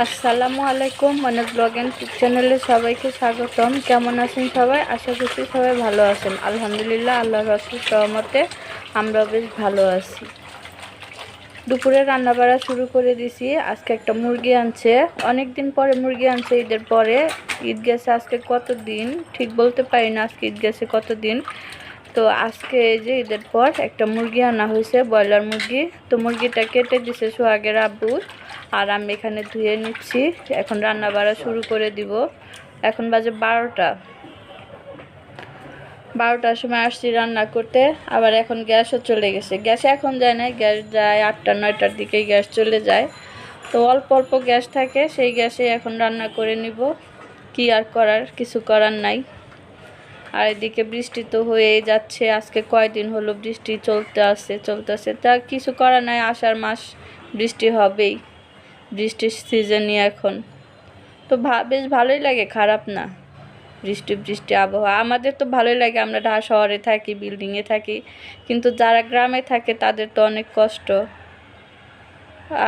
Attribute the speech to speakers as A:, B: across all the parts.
A: আসসালামু আলাইকুম মনে ব্লগ অ্যান্ড চ্যানেলে সবাইকে স্বাগতম। কেমন আছেন সবাই? আশা করছি সবাই ভালো আছেন। আলহামদুলিল্লাহ আল্লাহ রসুল সহমতে আমরা বেশ ভালো আছি। দুপুরে রান্না বাড়া শুরু করে দিছি। আজকে একটা মুরগি আনছে। অনেক দিন পরে মুরগি আনছে ঈদের পরে। ঈদ গেছে আজকে কত দিন ঠিক বলতে পারি না আজকে ঈদ গেছে কত দিন তো আজকে যে ঈদের পর একটা মুরগি আনা হয়েছে, ব্রয়লার মুরগি। তো মুরগিটা কেটে দিছে সোহাগের আব্বু আর আমি এখানে ধুয়ে নিচ্ছি। এখন রান্না বাড়া শুরু করে দিব। এখন বাজে বারোটা। বারোটার সময় আসছি রান্না করতে। আবার এখন গ্যাসও চলে গেছে। গ্যাসে এখন যায় না গ্যাস যায় আটটা, নয়টার দিকে গ্যাস চলে যায়। তো অল্প অল্প গ্যাস থাকে, সেই গ্যাসে এখন রান্না করে নিব। কি আর করার, কিছু করার নাই। আর এদিকে বৃষ্টি তো হয়েই যাচ্ছে। আজকে কয়দিন হলো বৃষ্টি চলতে আসছে চলতে আসছে তা কিছু করার নাই, আষাঢ় মাস বৃষ্টি হবেই। বৃষ্টির সিজনই এখন। তো বেশ ভালোই লাগে, খারাপ না। বৃষ্টি বৃষ্টি আবহাওয়া। আমাদের তো ভালোই লাগে, আমরা ঢাকা শহরে থাকি বিল্ডিংয়ে থাকি। কিন্তু যারা গ্রামে থাকে, তাদের তো অনেক কষ্ট।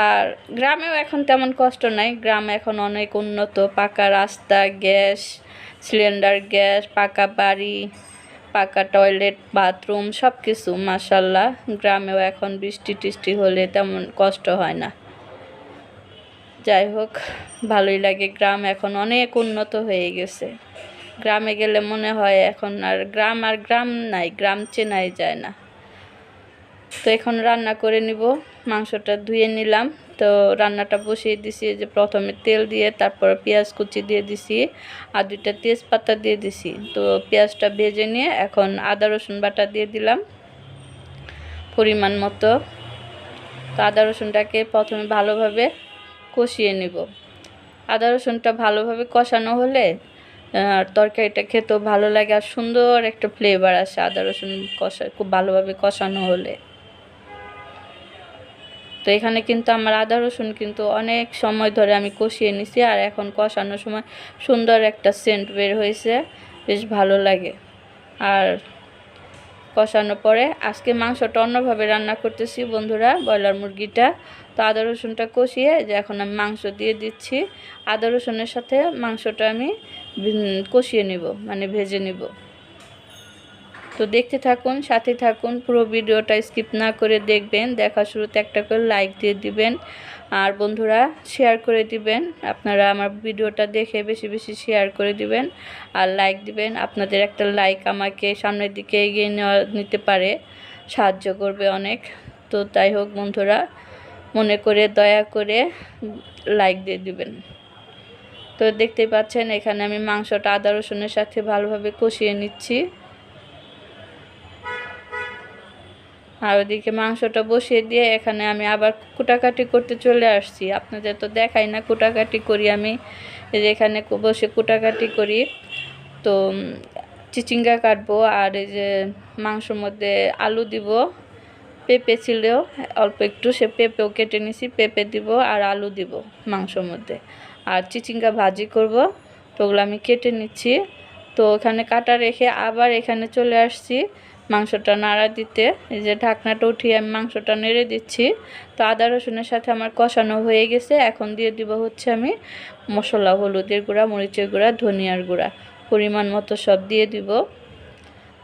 A: আর গ্রামেও এখন তেমন কষ্ট নাই। গ্রাম এখন অনেক উন্নত, পাকা রাস্তা, গ্যাস, সিলিন্ডার, গ্যাস, পাকা বাড়ি, পাকা টয়লেট, বাথরুম সব কিছু মাসাল্লাহ গ্রামেও এখন বৃষ্টি টিষ্টি হলে তেমন কষ্ট হয় না। যাই হোক, ভালোই লাগে। গ্রাম এখন অনেক উন্নত হয়ে গেছে। গ্রামে গেলে মনে হয় এখন আর গ্রাম আর গ্রাম নাই, গ্রাম চেনাই যায় না। তো এখন রান্না করে নিব। মাংসটা ধুয়ে নিলাম। তো রান্নাটা বসিয়ে দিছি যে প্রথমে তেল দিয়ে, তারপর পেঁয়াজ কুচি দিয়ে দিছি আর দুইটা তেজপাতা দিয়ে দিছি। তো পেঁয়াজটা ভেজে নিয়ে এখন আদা, রসুন বাটা দিয়ে দিলাম পরিমাণ মতো। তো আদা, রসুনটাকে প্রথমে ভালোভাবে কষিয়ে নিব। আদা, রসুনটা ভালোভাবে কষানো হলে আর তরকারিটা খেতেও ভালো লাগে আর সুন্দর একটা ফ্লেভার আসে আদা, রসুন কষা, খুব ভালোভাবে কষানো হলে। তো এখানে কিন্তু আমার আদা রসুন কিন্তু অনেক সময় ধরে আমি কষিয়ে নিছি আর এখন কষানোর সময় সুন্দর একটা সেন্ট বের হয়েছে, বেশ ভালো লাগে। আর কষানোর পরে আজকে মাংসটা অন্যভাবে রান্না করতেছি বন্ধুরা, ব্রয়লার মুরগিটা। তো আদা রসুনটা কষিয়ে যে এখন আমি মাংস দিয়ে দিচ্ছি। আদা রসুনের সাথে মাংসটা আমি কষিয়ে নিব মানে ভেজে নিব। তো দেখতে থাকুন, সাথে থাকুন, পুরো ভিডিওটা স্কিপ না করে দেখবেন, দেখা শুরুতে একটা করে লাইক দিয়ে দিবেন, আর বন্ধুরা শেয়ার করে দিবেন, আপনারা আমার ভিডিওটা দেখে বেশি বেশি শেয়ার করে দিবেন, আর লাইক দিবেন, আপনাদের একটা লাইক আমাকে সামনের দিকে এগিয়ে নেওয়া, নিতে পারে, সাহায্য করবে অনেক, তো তাই হোক বন্ধুরা, মনে করে, দয়া করে লাইক দিয়ে দিবেন। তো দেখতেই পাচ্ছেন, এখানে আমি মাংসটা আদা রসুনের সাথে ভালোভাবে কষিয়ে নিচ্ছি। আর ওদিকে মাংসটা বসিয়ে দিয়ে এখানে আমি আবার কুটাকাটি করতে চলে আসছি। আপনাদের তো দেখাই না, কুটাকাটি করি আমি। এই যে এখানে বসে কুটাকাটি করি। তো চিচিঙ্গা কাটবো আর এই যে মাংসর মধ্যে আলু দিব। পেঁপে ছিল, অল্প একটু সে পেঁপেও কেটে নিছি, পেঁপে দিব আর আলু দিব মাংসর মধ্যে। আর চিচিঙ্গা ভাজি করব, তো ওগুলো আমি কেটে নিচ্ছি। তো ওখানে কাটা রেখে আবার এখানে চলে আসছি। মাংসটা নাড়া দিতে। এই যে ঢাকনাটা উঠিয়ে আমি মাংসটা নেড়ে দিচ্ছি। তো আদা রসুনের সাথে আমার কষানো হয়ে গেছে। এখন দিয়ে দিব হচ্ছে আমি মশলা, হলুদের গুঁড়া, মরিচের গুঁড়া, ধনিয়ার গুঁড়া। পরিমাণ মতো সব দিয়ে দিব।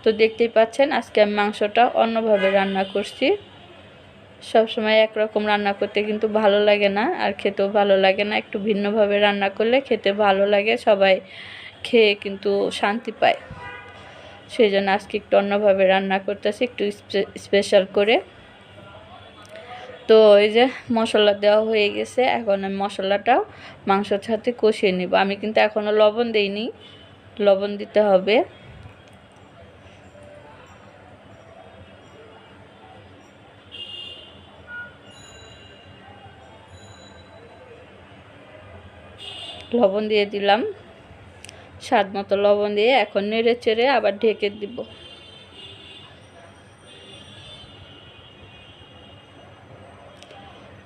A: তো দেখতেই পাচ্ছেন, আজকে আমি মাংসটা অন্যভাবে রান্না করছি। সব সময় একরকম রান্না করতে কিন্তু ভালো লাগে না, আর খেতেও ভালো লাগে না। একটু ভিন্নভাবে রান্না করলে খেতে ভালো লাগে, সবাই খেয়ে কিন্তু শান্তি পায়। সেই জন্য আজকে একটু অন্যভাবে রান্না করতেছি, একটু স্পেশাল করে। তো এই যে মশলা দেওয়া হয়ে গেছে, এখন আমি মশলাটাও মাংসের সাথে কষিয়ে নিব। আমি কিন্তু এখনও লবণ দেইনি, লবণ দিতে হবে। লবণ দিয়ে দিলাম। স্বাদ মতো লবণ দিয়ে এখন নেড়ে চেড়ে আবার ঢেকে দিব।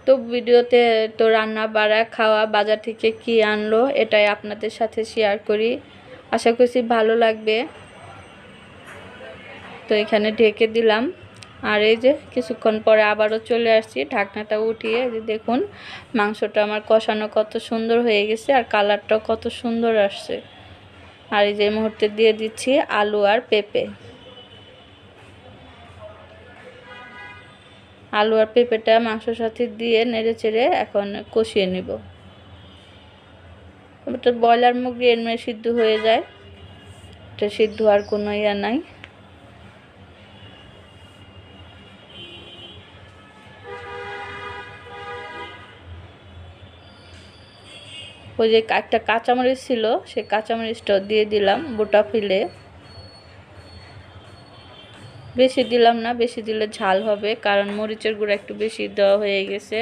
A: তো ভিডিওতে তো রান্না, বাড়া, খাওয়া, বাজার থেকে কি আনলো এটাই আপনাদের সাথে শেয়ার করি। আশা করছি ভালো লাগবে। তো এখানে ঢেকে দিলাম। আর এই যে কিছুক্ষণ পরে আবারও চলে আসছি, ঢাকনাটা উঠিয়ে যে দেখুন, মাংসটা আমার কষানো কত সুন্দর হয়ে গেছে আর কালারটাও কত সুন্দর আসছে। আর এই যে মুহূর্তে দিয়ে দিচ্ছি আলু আর পেঁপে। আলু আর পেঁপেটা মাংস সাথে দিয়ে নেড়ে চেড়ে এখন কষিয়ে নিব। ওটা ব্রয়লার মুরগি এমনি সিদ্ধ হয়ে যায়। এটা সিদ্ধ আর কোনো ইয়া নাই। ওই যে একটা কাঁচামরিচ ছিল সে কাঁচামরিচটাও দিয়ে দিলাম বোটা ফিলে। বেশি দিলাম না, বেশি দিলে ঝাল হবে, কারণ মরিচের গুঁড়া একটু বেশি দেওয়া হয়ে গেছে।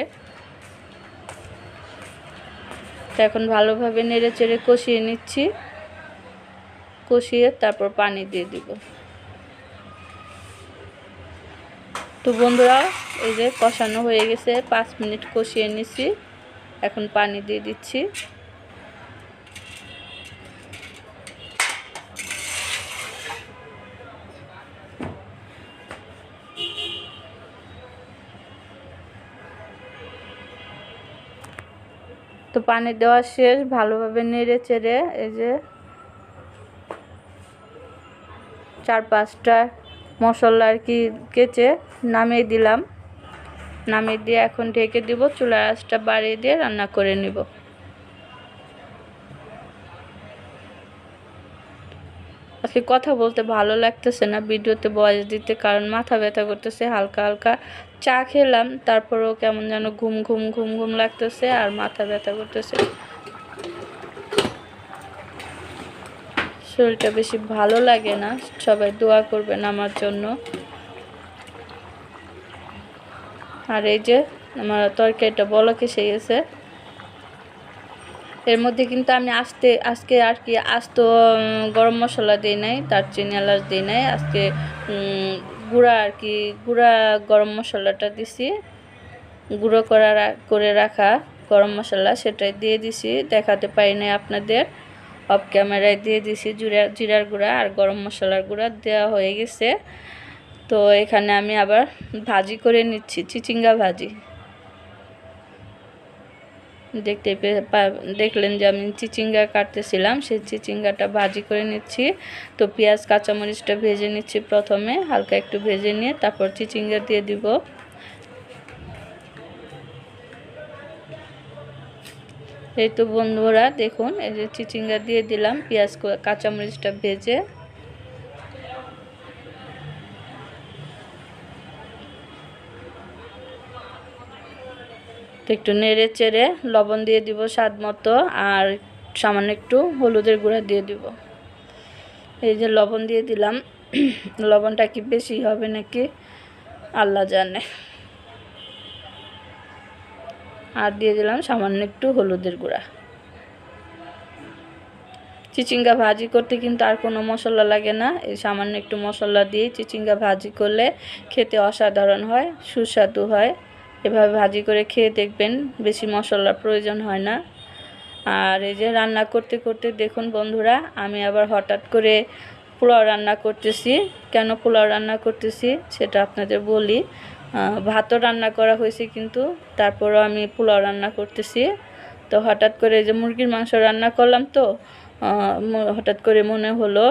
A: তো এখন ভালোভাবে নেড়ে চেড়ে কষিয়ে নিচ্ছি। কষিয়ে তারপর পানি দিয়ে দিব। তো বন্ধুরা, এই যে কষানো হয়ে গেছে, পাঁচ মিনিট কষিয়ে নিচ্ছি। এখন পানি দিয়ে দিচ্ছি। পানি দেওয়া শেষ, ভালোভাবে নেড়ে চেড়ে এই যে চার পাঁচটা মশলা আর কি কেচে নামিয়ে দিলাম। নামিয়ে দিয়ে এখন ঢেকে দিব চুলার আঁচটা বাড়িয়ে দিয়ে রান্না করে নিব। আজকে কথা বলতে ভালো লাগতেছে না, ভিডিওতে বয়স দিতে কারণ মাথা ব্যথা করতেছে, হালকা হালকা চা খেলাম, তারপরেও কেমন যেন ঘুম ঘুম ঘুম ঘুম লাগতেছে আর মাথা ব্যথা করতেছে। শরীরটা বেশি ভালো লাগে না, সবাই দোয়া করবেন আমার জন্য। আর এই যে, আমার তরকারিটা বলক এসে গেছে এর মধ্যে কিন্তু আমি আস্তে, আজকে আর কি আস্ত গরম মশলা দিই নাই দারচিনি এলাচ দিই নাই, আজকে গুঁড়া আর কি, গুঁড়া গরম মশলাটা দিছি, গুঁড়ো করা করে রাখা গরম মশলা সেটাই দিয়ে দিছি, দেখাতে পারি নাই আপনাদের, অফ ক্যামেরায় দিয়ে দিছি জিরা, জিরার গুঁড়া আর গরম মশলার গুঁড়া দেওয়া হয়ে গেছে, তো এখানে আমি আবার ভাজি করে নিচ্ছি, চিচিঙ্গা ভাজি। দেখতে দেখলেন যে আমি চিচিঙ্গা কাটতেছিলাম, সেই চিচিঙ্গাটা ভাজি করে নিচ্ছি। তো পেঁয়াজ, কাঁচামরিচটা ভেজে নিচ্ছি প্রথমে, হালকা একটু ভেজে নিয়ে তারপর চিচিঙ্গা দিয়ে দিব। এই তো বন্ধুরা, দেখুন, এই যে চিচিঙ্গা দিয়ে দিলাম, পেঁয়াজ, কাঁচামরিচটা ভেজে। তো একটু নেড়ে চেড়ে লবণ দিয়ে দিব স্বাদ মতো আর সামান্য একটু হলুদের গুঁড়া দিয়ে দিব। এই যে লবণ দিয়ে দিলাম। লবণটা কি বেশি হবে নাকি আল্লাহ জানে। আর দিয়ে দিলাম সামান্য একটু হলুদের গুঁড়া। চিচিঙ্গা ভাজি করতে কিন্তু আর কোনো মশলা লাগে না। এই সামান্য একটু মশলা দিয়ে চিচিঙ্গা ভাজি করলে খেতে অসাধারণ হয়, সুস্বাদু হয়। এভাবে ভাজি করে খেয়ে দেখবেন বেশি মশলার প্রয়োজন হয় না। আর এই যে রান্না করতে করতে দেখুন বন্ধুরা, আমি আবার হঠাৎ করে পোলাও রান্না করতেছি। কেন পোলাও রান্না করতেছি সেটা আপনাদের বলি। ভাতও রান্না করা হয়েছে কিন্তু তারপরও আমি পোলাও রান্না করতেছি। তো হঠাৎ করে যে মুরগির মাংস রান্না করলাম তো হঠাৎ করে মনে হলো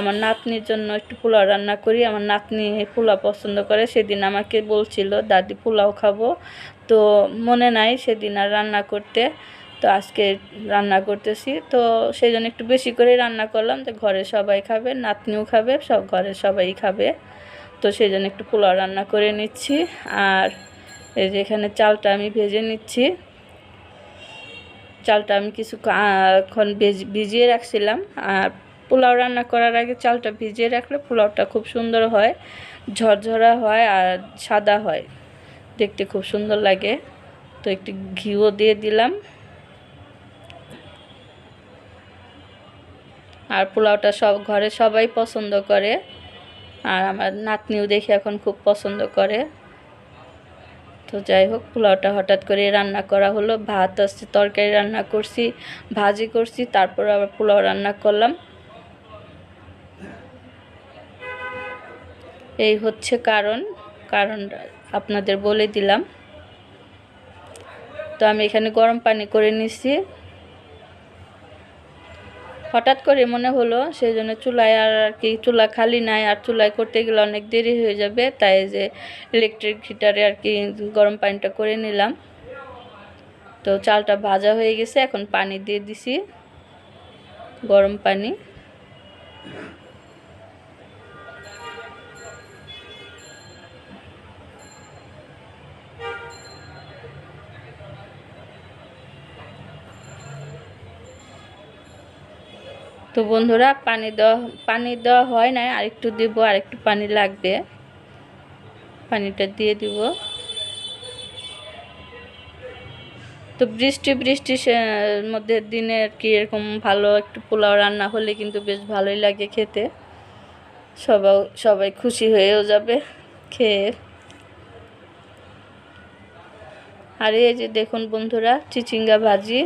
A: আমার নাতনির জন্য একটু পোলাও রান্না করি। আমার নাতনি পোলাও পছন্দ করে। সেদিন আমাকে বলছিল, দাদি, পোলাও খাব। তো মনে নাই সেদিন আর রান্না করতে। তো আজকে রান্না করতেছি। তো সেই জন্য একটু বেশি করে রান্না করলাম যে ঘরে সবাই খাবে, নাতনিও খাবে, সব ঘরে সবাই খাবে। তো সেই জন্য একটু পোলাও রান্না করে নিচ্ছি। আর এই যে এখানে চালটা আমি ভেজে নিচ্ছি। চালটা আমি কিছুক্ষণ ভিজিয়ে রাখছিলাম। আর পোলাও রান্না করার আগে চালটা ভিজিয়ে রাখলে পোলাওটা খুব সুন্দর হয়, ঝরঝরা হয় আর সাদা হয়। দেখতে খুব সুন্দর লাগে। তো একটু ঘিও দিয়ে দিলাম। আর পোলাওটা সব ঘরে সবাই পছন্দ করে। আর আমার নাতনিও দেখে এখন খুব পছন্দ করে। তো যাই হোক, পোলাওটা হঠাৎ করে রান্না করা হলো। ভাত আসছে তরকারি রান্না করছি, ভাজি করছি, তারপর আবার পোলাও রান্না করলাম। এই হচ্ছে কারণ কারণ আপনাদের বলে দিলাম। তো আমি এখানে গরম পানি করে নিছি। হঠাৎ করে মনে হলো সেই জন্য চুলায় আর আর কি, চুলা খালি নাই আর চুলায় করতে গেলে অনেক দেরি হয়ে যাবে, তাই যে ইলেকট্রিক হিটারে আর কি গরম পানিটা করে নিলাম। তো চালটা ভাজা হয়ে গেছে, এখন পানি দিয়ে দিছি, গরম পানি। তো বন্ধুরা, পানি দেওয়া পানি দেওয়া হয় না আর একটু দিব আর একটু পানি লাগবে। পানিটা দিয়ে দিব। তো বৃষ্টি বৃষ্টি মধ্যে দিনে আর কি এরকম ভালো একটু পোলাও রান্না হলে কিন্তু বেশ ভালোই লাগে খেতে। সবাই সবাই খুশি হয়েও যাবে খেয়ে। আর এই যে দেখুন বন্ধুরা, চিচিঙ্গা ভাজি।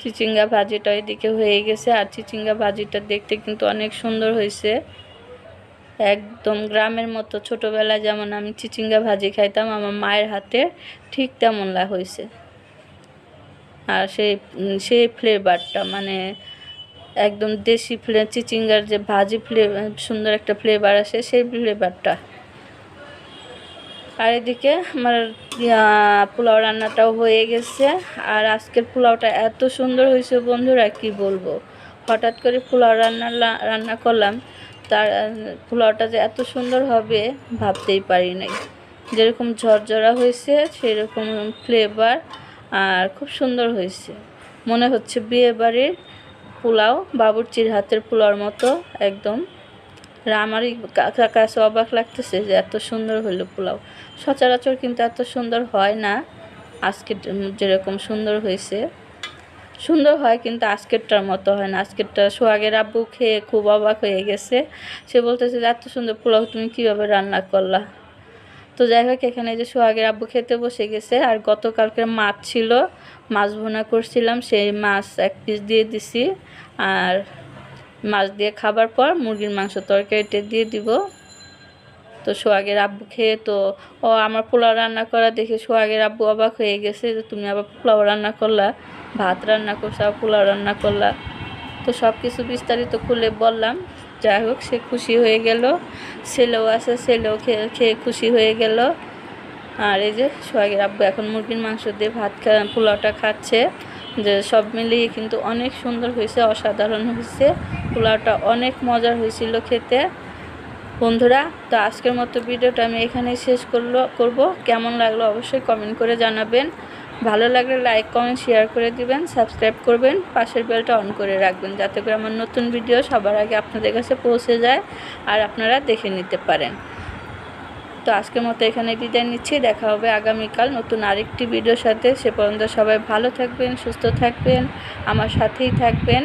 A: চিচিঙ্গা ভাজিটা এদিকে হয়ে গেছে, আর চিচিঙ্গা ভাজিটা দেখতে কিন্তু অনেক সুন্দর হয়েছে। একদম গ্রামের মতো, ছোটোবেলায় যেমন আমি চিচিঙ্গা ভাজি খাইতাম, আমার মায়ের হাতে ঠিক তেমন লা হয়েছে। আর সেই সেই ফ্লেভারটা মানে একদম দেশি ফ্লে চিচিঙ্গার যে ভাজি ফ্লে সুন্দর একটা ফ্লেভার আসে, সেই ফ্লেভারটা আর এদিকে আমার পোলাও রান্নাটাও হয়ে গেছে। আর আজকের পোলাওটা এত সুন্দর হয়েছে বন্ধুরা, কি বলব? হঠাৎ করে পোলাও রান্না রান্না করলাম। তার, পোলাওটা যে এত সুন্দর হবে, ভাবতেই পারি নাই। যেরকম ঝরঝরা হয়েছে, সেরকম ফ্লেভার আর খুব সুন্দর হয়েছে। মনে হচ্ছে বিয়ে বাড়ির পোলাও, বাবুর্চির হাতের পোলাওর মতো, একদম। আমারই কাছে অবাক লাগতেছে যে এত সুন্দর হলো পোলাও। সচরাচর কিন্তু এত সুন্দর হয় না। আজকে যেরকম সুন্দর হয়েছে। সুন্দর হয় কিন্তু আজকেরটার মতো হয় না। আজকেরটা সোহাগের আব্বু খেয়ে খুব অবাক হয়ে গেছে। সে বলতেছে যে, এত সুন্দর পোলাও তুমি কীভাবে রান্না করলা? তো যাই হোক, এখানে যে সোহাগের আব্বু খেতে বসে গেছে। আর গতকালকে মাছ ছিল। মাছ ভুনা করছিলাম। সেই মাছ এক পিস দিয়ে দিছি। আর মাছ দিয়ে খাবার পর মুরগির মাংস তরকারিটা দিয়ে দিব। তো সোহাগের আব্বু খেয়ে তো, ও আমার পোলাও রান্না করা দেখে সোহাগের আব্বু অবাক হয়ে গেছে যে তুমি আবার পোলাও রান্না করলা, ভাত রান্না করছ, আবার পোলাও রান্না করলা। তো সব কিছু বিস্তারিত খুলে বললাম, যাই হোক, সে খুশি হয়ে গেল। ছেলেও আছে, ছেলেও খেয়ে খেয়ে খুশি হয়ে গেল। আর এই যে সোহাগের আব্বু এখন মুরগির মাংস দিয়ে ভাত খা, পোলাওটা খাচ্ছে। যে সব মিলিয়ে কিন্তু অনেক সুন্দর হয়েছে, অসাধারণ হয়েছে। পোলাওটা অনেক মজার হয়েছিল খেতে। বন্ধুরা, তো আজকের মতো ভিডিওটা আমি এখানেই শেষ করল, করব। কেমন লাগল অবশ্যই কমেন্ট করে জানাবেন। ভালো লাগলে লাইক কমেন্ট শেয়ার করে দিবেন সাবস্ক্রাইব করবেন, পাশের বেলটা অন করে রাখবেন, যাতে করে আমার নতুন ভিডিও সবার আগে আপনাদের কাছে পৌঁছে যায় আর আপনারা দেখে নিতে পারেন। তো আজকের মতো এখানে বিদায় নিচ্ছি, দেখা হবে আগামীকাল নতুন আরেকটি ভিডিওর সাথে। সে পর্যন্ত সবাই ভালো থাকবেন, সুস্থ থাকবেন, আমার সাথেই থাকবেন।